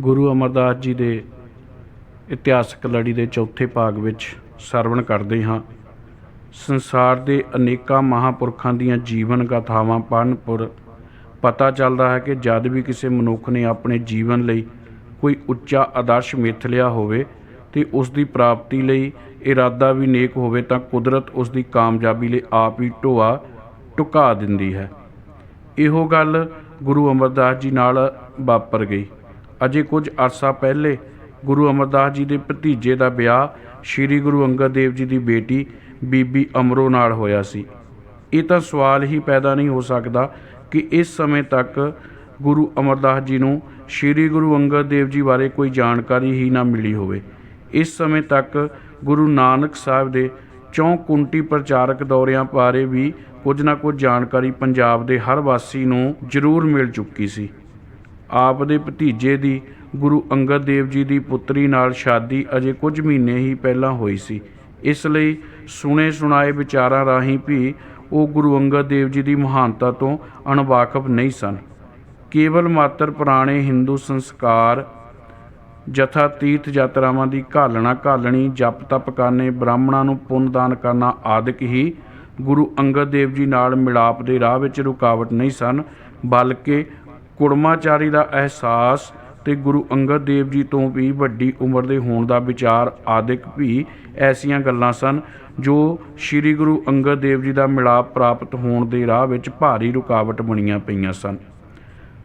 ਗੁਰੂ ਅਮਰਦਾਸ ਜੀ ਦੇ ਇਤਿਹਾਸਕ ਲੜੀ ਦੇ ਚੌਥੇ ਭਾਗ ਵਿੱਚ ਸਰਵਣ ਕਰਦੇ ਹਾਂ। ਸੰਸਾਰ ਦੇ ਅਨੇਕਾਂ ਮਹਾਂਪੁਰਖਾਂ ਦੀਆਂ ਜੀਵਨ ਗਾਥਾਵਾਂ ਪੜ੍ਹਨ ਪਤਾ ਚੱਲਦਾ ਹੈ ਕਿ ਜਦ ਵੀ ਕਿਸੇ ਮਨੁੱਖ ਨੇ ਆਪਣੇ ਜੀਵਨ ਲਈ ਕੋਈ ਉੱਚਾ ਆਦਰਸ਼ ਮਿੱਥ ਲਿਆ ਹੋਵੇ ਤੇ ਉਸ ਦੀ ਪ੍ਰਾਪਤੀ ਲਈ ਇਰਾਦਾ ਵੀ ਨੇਕ ਹੋਵੇ ਤਾਂ ਕੁਦਰਤ ਉਸ ਦੀ ਕਾਮਯਾਬੀ ਲਈ ਆਪ ਹੀ ਢੋਆ ਢੁਕਾ ਦਿੰਦੀ ਹੈ। ਇਹੋ ਗੱਲ ਗੁਰੂ ਅਮਰਦਾਸ ਜੀ ਨਾਲ ਵਾਪਰ ਗਈ। ਅਜੇ ਕੁਝ ਅਰਸਾ ਪਹਿਲੇ ਗੁਰੂ ਅਮਰਦਾਸ ਜੀ ਦੇ ਭਤੀਜੇ ਦਾ ਵਿਆਹ ਸ੍ਰੀ ਗੁਰੂ ਅੰਗਦ ਦੇਵ ਜੀ ਦੀ ਬੇਟੀ ਬੀਬੀ ਅਮਰੋ ਨਾਲ ਹੋਇਆ ਸੀ। ਇਹ ਤਾਂ ਸਵਾਲ ਹੀ ਪੈਦਾ ਨਹੀਂ ਹੋ ਸਕਦਾ ਕਿ ਇਸ ਸਮੇਂ ਤੱਕ ਗੁਰੂ ਅਮਰਦਾਸ ਜੀ ਨੂੰ ਸ੍ਰੀ ਗੁਰੂ ਅੰਗਦ ਦੇਵ ਜੀ ਬਾਰੇ ਕੋਈ ਜਾਣਕਾਰੀ ਹੀ ਨਾ ਮਿਲੀ ਹੋਵੇ। ਇਸ ਸਮੇਂ ਤੱਕ ਗੁਰੂ ਨਾਨਕ ਸਾਹਿਬ ਦੇ ਚੌਂਕੁੰਟੀ ਪ੍ਰਚਾਰਕ ਦੌਰਿਆਂ ਬਾਰੇ ਵੀ ਕੁਝ ਨਾ ਕੁਝ ਜਾਣਕਾਰੀ ਪੰਜਾਬ ਦੇ ਹਰ ਵਾਸੀ ਨੂੰ ਜ਼ਰੂਰ ਮਿਲ ਚੁੱਕੀ ਸੀ। ਆਪ ਦੇ ਭਤੀਜੇ ਦੀ, ਗੁਰੂ ਅੰਗਦ ਦੇਵ ਜੀ ਦੀ ਪੁੱਤਰੀ ਨਾਲ ਸ਼ਾਦੀ ਅਜੇ ਕੁਝ ਮਹੀਨੇ ਹੀ ਪਹਿਲਾਂ ਹੋਈ ਸੀ। ਇਸ ਲਈ ਸੁਣੇ ਸੁਣਾਏ ਵਿਚਾਰਾਂ ਰਾਹੀਂ ਵੀ ਉਹ ਗੁਰੂ ਅੰਗਦ ਦੇਵ ਜੀ ਦੀ ਮਹਾਨਤਾ ਤੋਂ ਅਣਵਾਕਫ ਨਹੀਂ ਸਨ। ਕੇਵਲ ਮਾਤਰ ਪੁਰਾਣੇ ਹਿੰਦੂ ਸੰਸਕਾਰ, ਜਥਾ ਤੀਰਥ ਯਾਤਰਾਵਾਂ ਦੀ ਘਾਲਣਾ ਘਾਲਣੀ, ਜਪ ਤਪ ਕਰਨੇ, ਬ੍ਰਾਹਮਣਾਂ ਨੂੰ ਪੁੰਨ ਦਾਨ ਕਰਨਾ ਆਦਿਕ ਹੀ ਗੁਰੂ ਅੰਗਦ ਦੇਵ ਜੀ ਨਾਲ ਮਿਲਾਪ ਦੇ ਰਾਹ ਵਿੱਚ ਰੁਕਾਵਟ ਨਹੀਂ ਸਨ, ਬਲਕਿ ਕੁੜਮਾਚਾਰੀ ਦਾ ਅਹਿਸਾਸ ਤੇ ਗੁਰੂ ਅੰਗਦ ਦੇਵ ਜੀ ਤੋਂ ਵੀ ਵੱਡੀ ਉਮਰ ਦੇ ਹੋਣ ਦਾ ਵਿਚਾਰ ਆਦਿਕ ਵੀ ਐਸੀਆਂ ਗੱਲਾਂ ਸਨ, ਜੋ ਸ੍ਰੀ ਗੁਰੂ ਅੰਗਦ ਦੇਵ ਜੀ ਦਾ ਮਿਲਾਪ ਪ੍ਰਾਪਤ ਹੋਣ ਦੇ ਰਾਹ ਵਿੱਚ ਭਾਰੀ ਰੁਕਾਵਟ ਬਣੀਆਂ ਪਈਆਂ ਸਨ।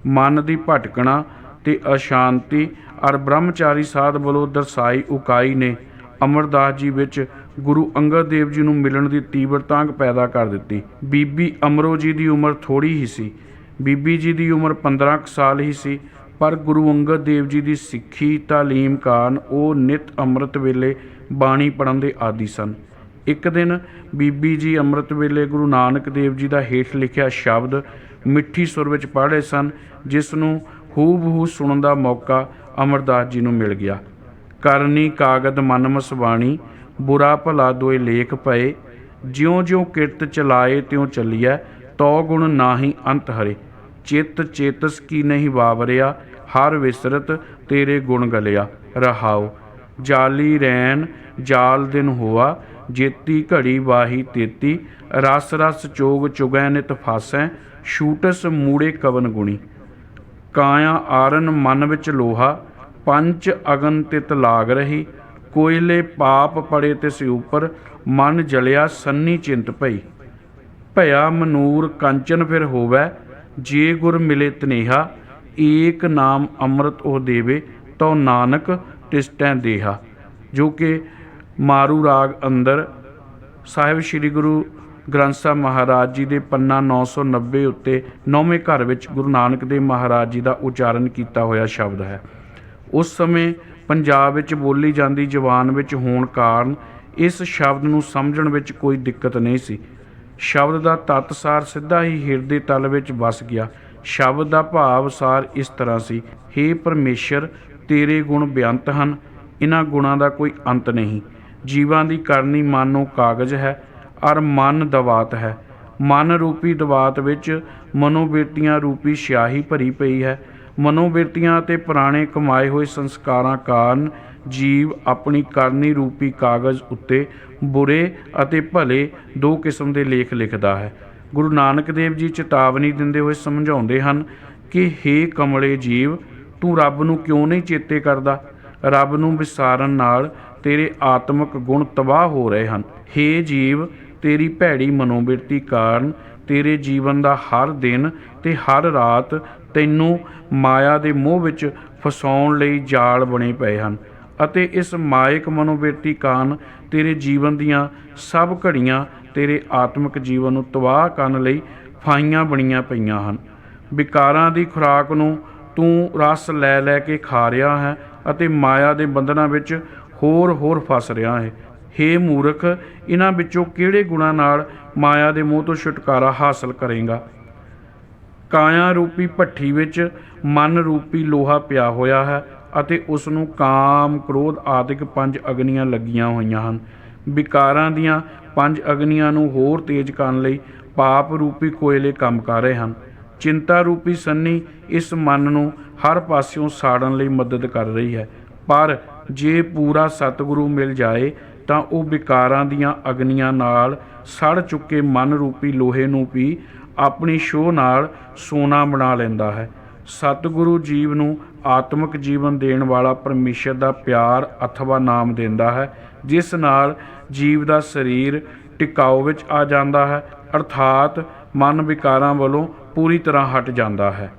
ਮਨ ਦੀ ਭਟਕਣਾ ਤੇ ਅਸ਼ਾਂਤੀ ਅਰ ਬ੍ਰਹਮਚਾਰੀ ਸਾਧ ਵੱਲੋਂ ਦਰਸਾਈ ਉਕਾਈ ਨੇ ਅਮਰਦਾਸ ਜੀ ਵਿੱਚ ਗੁਰੂ ਅੰਗਦ ਦੇਵ ਜੀ ਨੂੰ ਮਿਲਣ ਦੀ ਤੀਬਰ ਤਾਂਘ ਪੈਦਾ ਕਰ ਦਿੱਤੀ। ਬੀਬੀ ਅਮਰੋ ਜੀ ਦੀ ਉਮਰ ਥੋੜੀ ਹੀ ਸੀ। ਬੀਬੀ ਜੀ ਦੀ ਉਮਰ 15 ਕੁ ਸਾਲ ਹੀ ਸੀ, ਪਰ ਗੁਰੂ ਅੰਗਦ ਦੇਵ ਜੀ ਦੀ ਸਿੱਖੀ, ਤਾਲੀਮ ਕਾਰਨ ਉਹ ਨਿਤ ਅੰਮ੍ਰਿਤ ਵੇਲੇ ਬਾਣੀ ਪੜ੍ਹਨ ਦੇ ਆਦੀ ਸਨ। ਇੱਕ ਦਿਨ ਬੀਬੀ ਜੀ ਅੰਮ੍ਰਿਤ ਵੇਲੇ ਗੁਰੂ ਨਾਨਕ ਦੇਵ ਜੀ ਦਾ ਹੇਠ ਲਿਖਿਆ ਸ਼ਬਦ ਮਿੱਠੀ ਸੁਰ ਵਿੱਚ ਪੜ੍ਹ ਰਹੇ ਸਨ, ਜਿਸ ਨੂੰ ਹੂਬਹੂ ਸੁਣਨ ਦਾ ਮੌਕਾ ਅਮਰਦਾਸ ਜੀ ਨੂੰ ਮਿਲ ਗਿਆ। ਕਰਨੀ ਕਾਗਦ ਮਨਮਸ ਬਾਣੀ ਬੁਰਾ ਭਲਾ ਦੋਏ ਲੇਖ ਪਏ, ਜਿਉਂ-ਜਿਉਂ ਕਿਰਤ ਚਲਾਏ ਤਿਉਂ ਚੱਲੀਐ, ਤੋ ਗੁਣ ਨਾਹੀ ਅੰਤ ਹਰੇ। ਚਿਤ ਚੇਤਸ ਕੀ ਨਹੀਂ ਵਾਵਰਿਆ, ਹਰ ਵਿਸਰਤ ਤੇਰੇ ਗੁਣ ਗਲਿਆ। ਰਹਾਉ, ਜਾਲੀ ਰੈਣ, ਜਾਲ ਦਿਨ ਹੋਆ, ਜੇਤੀ ਘੜੀ ਵਾਹੀ ਤੇਤੀ, ਰਸ ਰਸ ਚੋਗ ਚੁਗੈ ਨਿਤ ਫਾਸੈ, ਛੂਟਸ ਮੂੜੇ ਕਵਨ ਗੁਣੀ। ਕਾਇਆ ਆਰਨ ਮਨ ਵਿੱਚ ਲੋਹਾ, ਪੰਚ ਅਗਨ ਤਿਤ ਲਾਗ ਰਹੀ, ਕੋਇਲੇ ਪਾਪ ਪੜੇ ਤਿਸ ਉਪਰ, ਮਨ ਜਲਿਆ ਸੰਨੀ ਚਿੰਤ ਭਈ। ਭਇਆ ਮਨੂਰ ਕੰਚਨ ਫਿਰ ਹੋਵੈ ਜੇ ਗੁਰ ਮਿਲੇ ਤਨੇਹਾ, ਏਕ ਨਾਮ ਅੰਮ੍ਰਿਤ ਉਹ ਦੇਵੇ, ਤਉ ਨਾਨਕ ਤਿਸਟੈ ਦੇਹਾ। ਜੋ ਕਿ ਮਾਰੂ ਰਾਗ ਅੰਦਰ ਸਾਹਿਬ ਸ੍ਰੀ ਗੁਰੂ ਗ੍ਰੰਥ ਸਾਹਿਬ ਮਹਾਰਾਜ ਜੀ ਦੇ ਪੰਨਾ 990 ਉੱਤੇ ਨੌਵੇਂ ਘਰ ਵਿੱਚ ਗੁਰੂ ਨਾਨਕ ਦੇਵ ਮਹਾਰਾਜ ਜੀ ਦਾ ਉਚਾਰਨ ਕੀਤਾ ਹੋਇਆ ਸ਼ਬਦ ਹੈ। ਉਸ ਸਮੇਂ ਪੰਜਾਬ ਵਿੱਚ ਬੋਲੀ ਜਾਂਦੀ ਜ਼ੁਬਾਨ ਵਿੱਚ ਹੋਣ ਕਾਰਨ ਇਸ ਸ਼ਬਦ ਨੂੰ ਸਮਝਣ ਵਿੱਚ ਕੋਈ ਦਿੱਕਤ ਨਹੀਂ ਸੀ। ਸ਼ਬਦ ਦਾ ਤੱਤ ਸਾਰ ਸਿੱਧਾ ਹੀ ਹਿਰਦੇ ਤਲ ਵਿੱਚ ਵਸ ਗਿਆ। ਸ਼ਬਦ ਦਾ ਭਾਵ ਸਾਰ ਇਸ ਤਰ੍ਹਾਂ ਸੀ हे ਪਰਮੇਸ਼ਰ, ਤੇਰੇ ਗੁਣ ਬੇਅੰਤ ਹਨ ਇਹਨਾਂ ਗੁਣਾਂ ਦਾ ਕੋਈ ਅੰਤ ਨਹੀਂ। ਜੀਵਾਂ ਦੀ ਕਰਨੀ ਮਾਨੋ ਕਾਗਜ਼ ਹੈ, ਅਰ ਮਨ ਦਵਾਤ ਹੈ। ਮਨ ਰੂਪੀ ਦਵਾਤ ਵਿੱਚ ਮਨੋਬਿਰਤੀਆਂ ਰੂਪੀ ਸਿਆਹੀ ਭਰੀ ਪਈ ਹੈ। ਮਨੋਬਿਰਤੀਆਂ ਅਤੇ ਪੁਰਾਣੇ ਕਮਾਏ ਹੋਏ ਸੰਸਕਾਰਾਂ ਕਾਰਨ ਜੀਵ ਆਪਣੀ ਕਰਨੀ ਰੂਪੀ ਕਾਗਜ਼ ਉੱਤੇ ਬੁਰੇ ਅਤੇ ਭਲੇ ਦੋ ਕਿਸਮ ਦੇ ਲੇਖ ਲਿਖਦਾ ਹੈ। ਗੁਰੂ ਨਾਨਕ ਦੇਵ ਜੀ ਚੇਤਾਵਨੀ ਦਿੰਦੇ ਹੋਏ ਸਮਝਾਉਂਦੇ ਹਨ ਕਿ हे ਕਮਲੇ ਜੀਵ, ਤੂੰ ਰੱਬ ਨੂੰ ਕਿਉਂ ਨਹੀਂ ਚੇਤੇ ਕਰਦਾ? ਰੱਬ ਨੂੰ ਵਿਸਾਰਨ ਨਾਲ ਤੇਰੇ ਆਤਮਿਕ ਗੁਣ ਤਬਾਹ ਹੋ ਰਹੇ ਹਨ। हे ਜੀਵ, ਤੇਰੀ ਭੈੜੀ ਮਨੋਬਿਰਤੀ ਕਾਰਨ ਤੇਰੇ ਜੀਵਨ ਦਾ ਹਰ ਦਿਨ ਤੇ ਹਰ ਰਾਤ ਤੈਨੂੰ ਮਾਇਆ ਦੇ ਮੋਹ ਵਿੱਚ ਫਸਾਉਣ ਲਈ ਜਾਲ ਬਣੇ ਪਏ ਹਨ। ਅਤੇ ਇਸ ਮਾਇਕ ਮਨੋਬਿਰਤੀ ਕਾਰਨ ਤੇਰੇ ਜੀਵਨ ਦੀਆਂ ਸਭ ਘੜੀਆਂ ਤੇਰੇ ਆਤਮਿਕ ਜੀਵਨ ਨੂੰ ਤਬਾਹ ਕਰਨ ਲਈ ਫਾਈਆਂ ਬਣੀਆਂ ਪਈਆਂ ਹਨ। ਵਿਕਾਰਾਂ ਦੀ ਖੁਰਾਕ ਨੂੰ ਤੂੰ ਰਸ ਲੈ ਲੈ ਕੇ ਖਾ ਰਿਹਾ ਹੈ ਅਤੇ ਮਾਇਆ ਦੇ ਬੰਧਨਾਂ ਵਿੱਚ ਹੋਰ ਹੋਰ ਫਸ ਰਿਹਾ ਹੈ। ਹੇ ਮੂਰਖ ਇਹਨਾਂ ਵਿੱਚੋਂ ਕਿਹੜੇ ਗੁਣਾਂ ਨਾਲ ਮਾਇਆ ਦੇ ਮੋਹ ਤੋਂ ਛੁਟਕਾਰਾ ਹਾਸਲ ਕਰੇਗਾ? ਕਾਇਆ ਰੂਪੀ ਭੱਠੀ ਵਿੱਚ ਮਨ ਰੂਪੀ ਲੋਹਾ ਪਿਆ ਹੋਇਆ ਹੈ ਅਤੇ ਉਸ ਨੂੰ ਕਾਮ, ਕ੍ਰੋਧ ਆਦਿਕ ਪੰਜ ਅਗਨੀਆਂ ਲੱਗੀਆਂ ਹੋਈਆਂ ਹਨ। ਵਿਕਾਰਾਂ ਦੀਆਂ ਪੰਜ ਅਗਨੀਆਂ ਨੂੰ ਹੋਰ ਤੇਜ਼ ਕਰਨ ਲਈ ਪਾਪ ਰੂਪੀ ਕੋਇਲੇ ਕੰਮ ਕਰ ਰਹੇ ਹਨ। ਚਿੰਤਾ ਰੂਪੀ ਸੰਨੀ ਇਸ ਮਨ ਨੂੰ ਹਰ ਪਾਸਿਓਂ ਸਾੜਨ ਲਈ ਮਦਦ ਕਰ ਰਹੀ ਹੈ। ਪਰ ਜੇ ਪੂਰਾ ਸਤਿਗੁਰੂ ਮਿਲ ਜਾਏ, ਤਾਂ ਉਹ ਵਿਕਾਰਾਂ ਦੀਆਂ ਅਗਨੀਆਂ ਨਾਲ ਸੜ ਚੁੱਕੇ ਮਨ ਰੂਪੀ ਲੋਹੇ ਨੂੰ ਵੀ ਆਪਣੀ ਸ਼ੋਅ ਨਾਲ ਸੋਨਾ ਬਣਾ ਲੈਂਦਾ ਹੈ। ਸਤਿਗੁਰੂ ਜੀਵ ਨੂੰ ਆਤਮਿਕ ਜੀਵਨ ਦੇਣ ਵਾਲਾ ਪਰਮੇਸ਼ਰ ਦਾ ਪਿਆਰ ਅਥਵਾ ਨਾਮ ਦਿੰਦਾ ਹੈ, ਜਿਸ ਨਾਲ ਜੀਵ ਦਾ ਸਰੀਰ ਟਿਕਾਓ ਵਿੱਚ ਆ ਜਾਂਦਾ ਹੈ, ਅਰਥਾਤ ਮਨ ਵਿਕਾਰਾਂ ਵੱਲੋਂ ਪੂਰੀ ਤਰ੍ਹਾਂ ਹਟ ਜਾਂਦਾ ਹੈ।